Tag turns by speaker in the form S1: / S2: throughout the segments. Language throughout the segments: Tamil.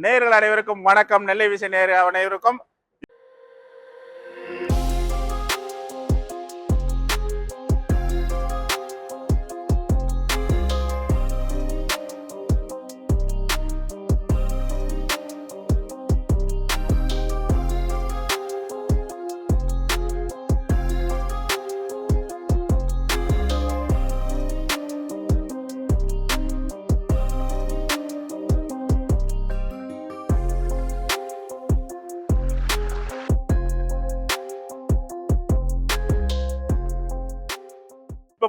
S1: நேர்கள் அனைவருக்கும் வணக்கம். நெல்லை விசை நேர் அனைவருக்கும்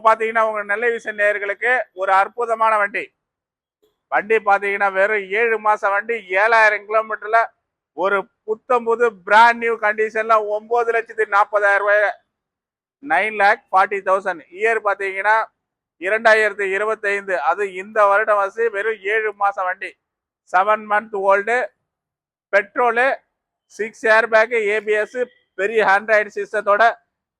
S1: பார்த்தீங்கன்னா உங்கள் நெல்லை விசை நேர்களுக்கு ஒரு அற்புதமான வண்டி. வண்டி பார்த்தீங்கன்னா வெறும் ஏழு மாதம் வண்டி ஏழாயிரம் கிலோமீட்டரில் ஒரு புத்தம் புது பிராண்ட் நியூ கண்டிஷனில் ஒம்பது லட்சத்தி நாற்பதாயிரம் ரூபாய். Nine lakh forty thousand year பார்த்தீங்கன்னா இரண்டாயிரத்தி இருபத்தைந்து. அது இந்த வருடம் வசதி வெறும் ஏழு மாதம் வண்டி. Seven month old petrol six air bag ABS பெரிய ஆண்ட்ராய்டு சிஸ்டத்தோட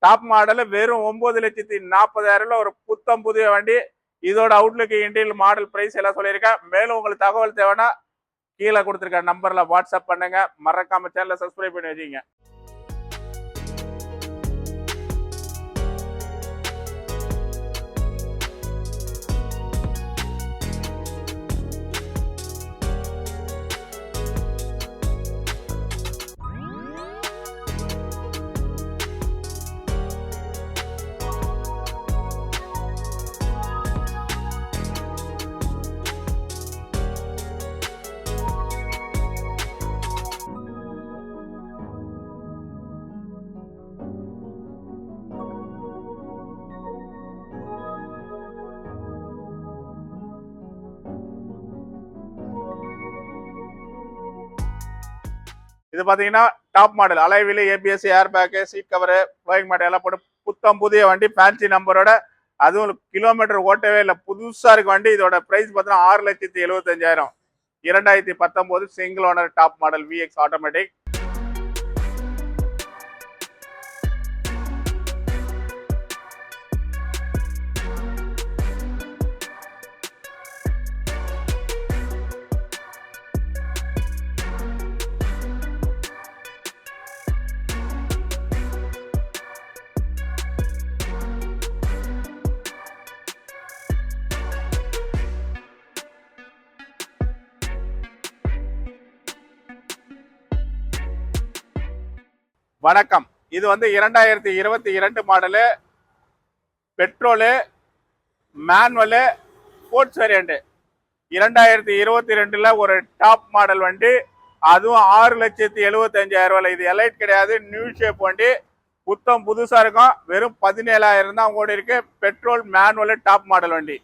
S1: டாப் மாடல் வெறும் ஒன்பது லட்சத்தி நாற்பதாயிரம்ல ஒரு புத்தம் புதிய வண்டி. இதோட அவுட்லுக் இண்டியல் மாடல் பிரைஸ் எல்லாம் சொல்லியிருக்கேன் மேலும் உங்களுக்கு தகவல் தேவைன்னா கீழே கொடுத்துருக்க நம்பர்ல வாட்ஸ்அப் பண்ணுங்க. மறக்காம சேனலை சப்ஸ்கிரைப் பண்ணி வச்சுங்க இது பாத்தீங்கன்னா top model அலைவில ABS air bag seat cover flowing model எல்லாம் போட்டு புத்தம் புதிய வண்டி ஃபேன்சி நம்பரோட அதுவும் கிலோமீட்டர் ஓட்டவே இல்லை. புதுசா இருக்கு வண்டி. இதோட ப்ரைஸ் பார்த்தீங்கன்னா ஆறு லட்சத்தி எழுபத்தஞ்சாயிரம் இரண்டாயிரத்தி பத்தொம்போது single owner top model VX automatic வணக்கம். இது வந்து இரண்டாயிரத்தி இருபத்தி இரண்டு model petrol manual sports variant. இரண்டாயிரத்தி இருபத்தி ரெண்டில் ஒரு டாப் மாடல் வண்டி அதுவும் ஆறு லட்சத்தி எழுபத்தஞ்சாயிரம் ரூபாய் இது எலைட் கிடையாது நியூ ஷேப் வண்டி. புத்தம் புதுசாக இருக்கும் வெறும் பதினேழாயிரம் தான் ஓடி இருக்கு பெட்ரோல் மேனுவல் டாப் மாடல் வண்டி.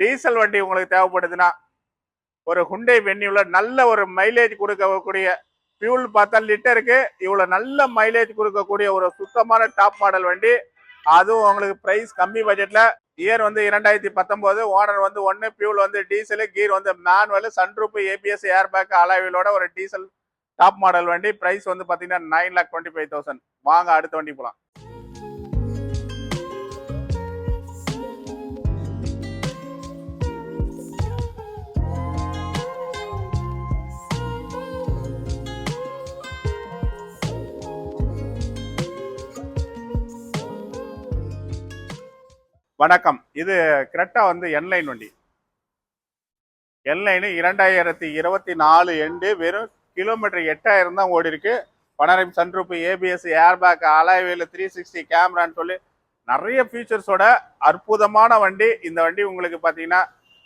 S1: டீசல் வண்டி உங்களுக்கு தேவைப்படுதுன்னா ஒரு ஹுண்டை வென்யூவில் நல்ல ஒரு மைலேஜ் கொடுக்கக்கூடிய ஃபியூல் பார்த்தா லிட்டருக்கு இவ்வளோ நல்ல மைலேஜ் கொடுக்கக்கூடிய ஒரு சுத்தமான டாப் மாடல் வண்டி. அதுவும் உங்களுக்கு ப்ரைஸ் கம்மி பட்ஜெட்டில் இயர் வந்து இரண்டாயிரத்தி பத்தொம்போது ஓனர் வந்து ஒன்று ஃபியூல் வந்து டீசலு கீர் வந்து manual sunroof ABS air bag அலாவிலோட ஒரு டீசல் டாப் மாடல் வண்டி. ப்ரைஸ் வந்து பார்த்தீங்கன்னா nine lakh twenty five thousand வாங்க அடுத்த வண்டி போகலாம் வணக்கம். இது கிரெட்டா வந்து என்லைன் வண்டி. என்லைனு இரண்டாயிரத்தி இருபத்தி நாலு எண்டு வெறும் கிலோமீட்டர் எட்டாயிரம் தான் ஓடி இருக்கு பனரம் sunroof ABS airbag alloy wheel three sixty கேமரான்னு சொல்லி நிறைய ஃபீச்சர்ஸோட அற்புதமான வண்டி. இந்த வண்டி உங்களுக்கு பார்த்தீங்கன்னா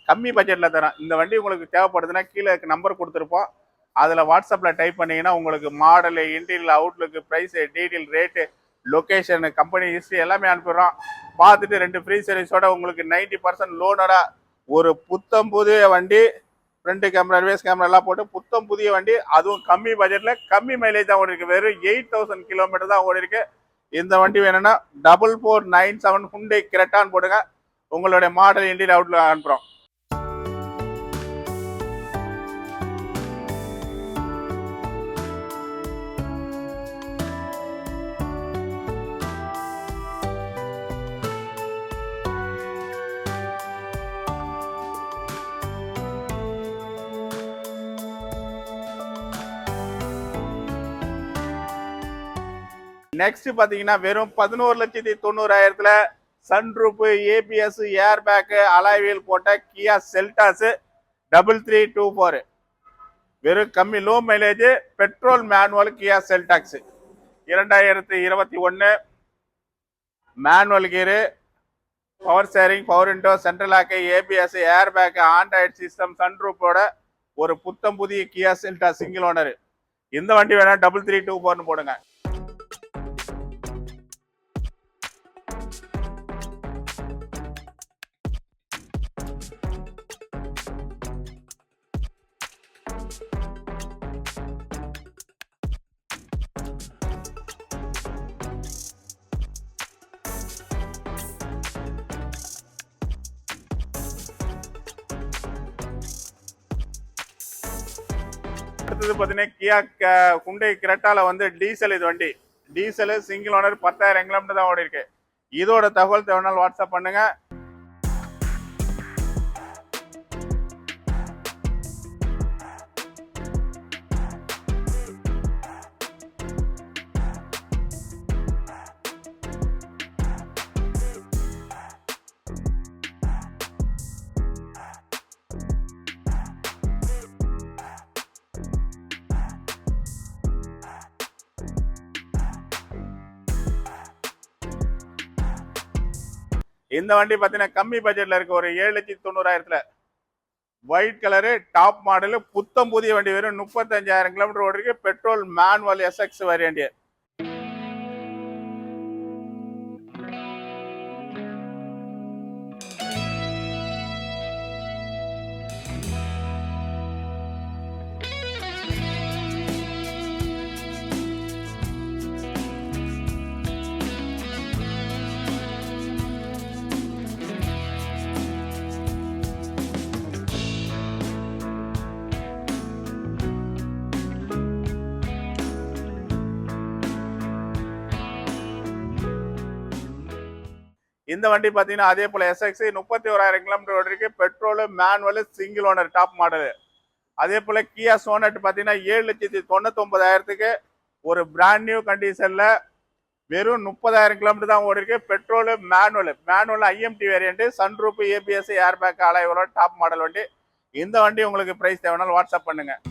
S1: கம்மி பட்ஜெட்டில் தரேன். இந்த வண்டி உங்களுக்கு தேவைப்படுதுன்னா கீழே நம்பர் கொடுத்துருப்போம். அதில் வாட்ஸ்அப்பில் டைப் பண்ணீங்கன்னா உங்களுக்கு model interior outlook price detail rate location company history எல்லாமே அனுப்பிடுறோம். பார்த்துட்டு ரெண்டு ஃப்ரீ சர்வீஸோட உங்களுக்கு நைன்டி பர்சன்ட் லோனோட ஒரு புத்தம் புதிய வண்டி ஃப்ரண்ட் கேமரா ரிவேஸ் கேமரா எல்லாம் போட்டு புத்தம் புதிய வண்டி அதுவும் கம்மி பட்ஜெட்டில் கம்மி மைலேஜ் தான் ஓடி இருக்கு வெறும் எயிட் தௌசண்ட் கிலோமீட்டர் தான் ஓடி இருக்கு இந்த வண்டி வேணும்னா double four nine seven Hyundai கிரெட்டான்னு போடுங்க. உங்களுடைய மாடல் இண்டியில் அவுட்ல அனுப்புகிறோம் நெக்ஸ்ட் பாத்தீங்கன்னா வெறும் பதினோரு லட்சத்தி தொண்ணூறாயிரத்துல சன்ரூப்பு ஏபிஎஸ் ஏர் பேக்கு அலாய்வியல் போட்ட Kia Seltos double three two four வெறும் கம்மி low mileage petrol manual Kia Seltos இரண்டாயிரத்தி இருபத்தி ஒன்று manual gear power steering power window central lock ABS air bag android system சன்ரூப்போட ஒரு புத்தம் புதிய கியா செல்டா சிங்கிள் ஓனர் இந்த வண்டி வேணால் டபுள் த்ரீ டூ ஃபோர்னு போடுங்க. அடுத்தது பார்த்தீங்கன்னா கியா குண்டை கிரெட்டால வந்து டீசல் இது வண்டி. டீசல் சிங்கிள் ஓனர் பத்தாயிரம் கிலோமீட்டர் தான் ஓடி இருக்கு இதோட தகவல் தேவைனாலும் வாட்ஸ்அப் பண்ணுங்கள் இந்த வண்டி பார்த்தீங்கன்னா கம்மி பட்ஜெட்ல இருக்கு. ஒரு ஏழு லட்சத்தி தொண்ணூறாயிரத்துல. ஒயிட் கலரு டாப் மாடலு புத்தம் புதிய வண்டி வெறும் முப்பத்தஞ்சாயிரம் கிலோமீட்டர் ஓடிருக்கு பெட்ரோல் மேனுவல் எஸ்எக்ஸ் வேரியண்ட் இந்த வண்டி பார்த்தீங்கன்னா அதே போல் எஸ்எக்ஸி முப்பத்தி ஓராயிரம் kilometre ஓடிருக்கு petrol manual manual single owner top model அதே போல் கியா சோனட் பார்த்தீங்கன்னா ஏழு லட்சத்தி தொண்ணூத்தொன்பதாயிரத்துக்கு ஒரு பிராண்ட் நியூ கண்டிஷனில் வெறும் முப்பதாயிரம் கிலோமீட்டர் தான் ஓடிருக்கு. Petrol manual manual iMT variant sunroof ABS air bag அலைவலோ top model வண்டி. இந்த வண்டி உங்களுக்கு ப்ரைஸ் தேவைனாலும் வாட்ஸ்அப் பண்ணுங்கள்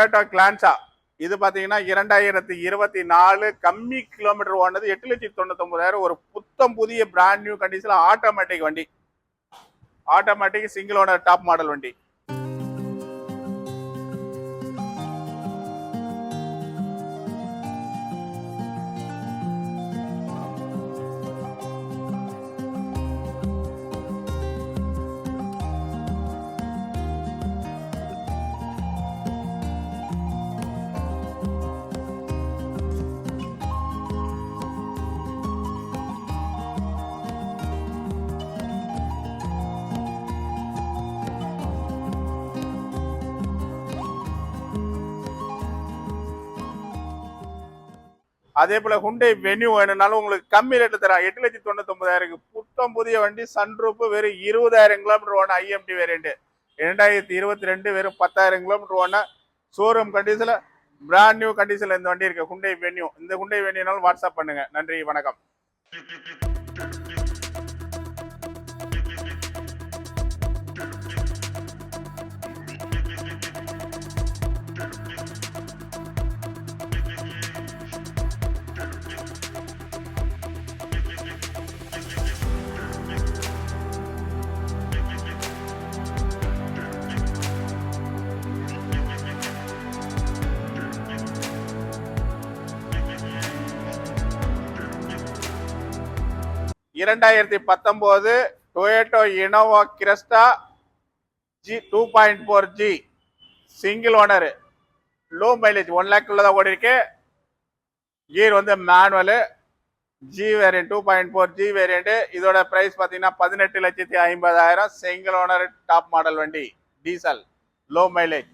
S1: டொயோட்டோ கிளான்சா இது பார்த்தீங்கன்னா இரண்டாயிரத்தி இருபத்தி நாலு கம்மி கிலோமீட்டர் ஓனது எட்டு லட்சத்தி தொண்ணூத்தொம்பதாயிரம். ஒரு புத்தம் புதிய பிராண்ட் நியூ கண்டிஷனில் ஆட்டோமேட்டிக் வண்டி. Automatic single owner top model வண்டி. அதே போல ஹுண்டை வென்யூ வேணும்னாலும் உங்களுக்கு கம்மி ரேட்டில் தரேன். எட்டு லட்சத்தி தொண்ணூத்தொம்பதாயிரம் புத்தம் புதிய வண்டி சன்ரூப் வெறும் இருபதாயிரம் கிலோமீட்டர் ஓன ஐஎம்டி வேரியண்ட் இரண்டாயிரத்தி இருபத்தி ரெண்டு வெறும் பத்தாயிரம் கிலோமீட்டர் ஓன ஷோரூம் கண்டிஷனில் பிராண்ட் நியூ கண்டிஷனில் இந்த வண்டி இருக்கு. ஹுண்டை வென்யூ இந்த ஹுண்டை வென்யூனாலும் வாட்ஸ்அப் பண்ணுங்க. நன்றி வணக்கம். இரண்டாயிரத்தி பத்தொம்போது Toyota Innova Crysta G two point four G single owner low mileage one lakh தான் ஓடி இருக்கு கீர் வந்து manual G variant two point four G variant இதோட பிரைஸ் பார்த்தீங்கன்னா பதினெட்டு லட்சத்தி ஐம்பதாயிரம். சிங்கிள் ஓனர் டாப் மாடல் வண்டி. Diesel low mileage